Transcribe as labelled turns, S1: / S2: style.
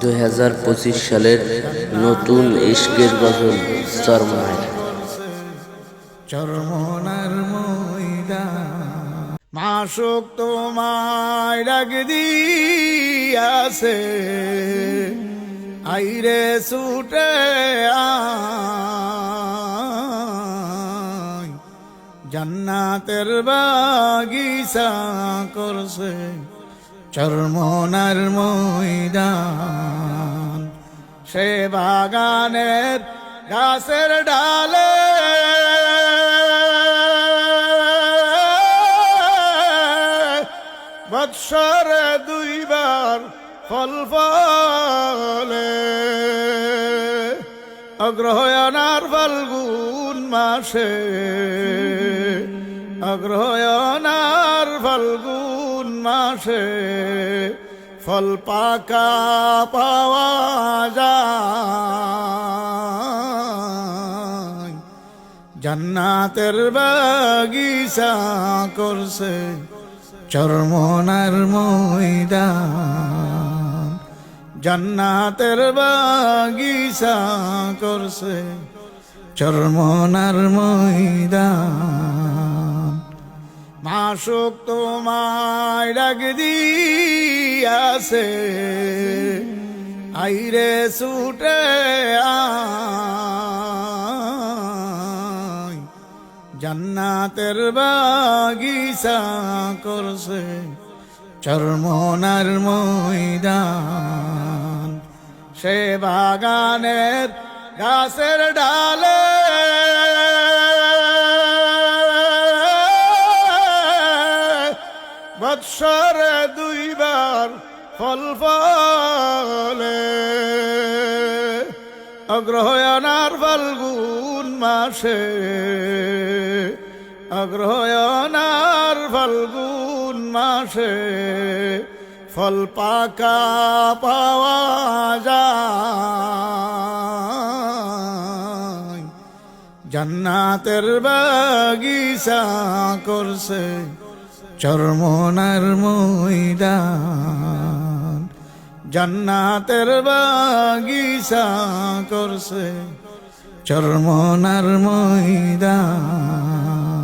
S1: দুই হাজার পঁচিশ সালের নতুন ইস্কের গজল চরমায়
S2: চরমনার ময়দা মাসুক তোমায় ডাক দিয়াছে। আইরে আয়। জান্নাতের বাগিচা করছে। চরমনার ময়দান সে বাগানের গাছের ডালে বৎসরে দুইবার ফল ফলে। অগ্রহয়নার ফাল্গুন মাসে অগ্রহয়নার ফাল্গুন মাসে ফল পাকা পাওয়া যায়। জান্নাতের বাগিচা করছে চরমনার ময়দান। জান্নাতের বাগিচা করছে চরমনার ময়দান। মাসুক তোমায় ডাক দিয়াছে। আইরে আয়। জান্নাতের বাগিচা করছে চরমনার ময়দান। সে বাগানের গাছের ডালে বৎসরে দুইবার ফল ফলে। অগ্রহয়নার ফাল্গুন মাসে অগ্রহয়নার ফাল্গুন মাসে, ফল পাকা পাওয়া যায়। জান্নাতের বাগিচা করছে চরমনার ময়দান। জান্নাতের বাগিচা করছে চরমনার ময়দান।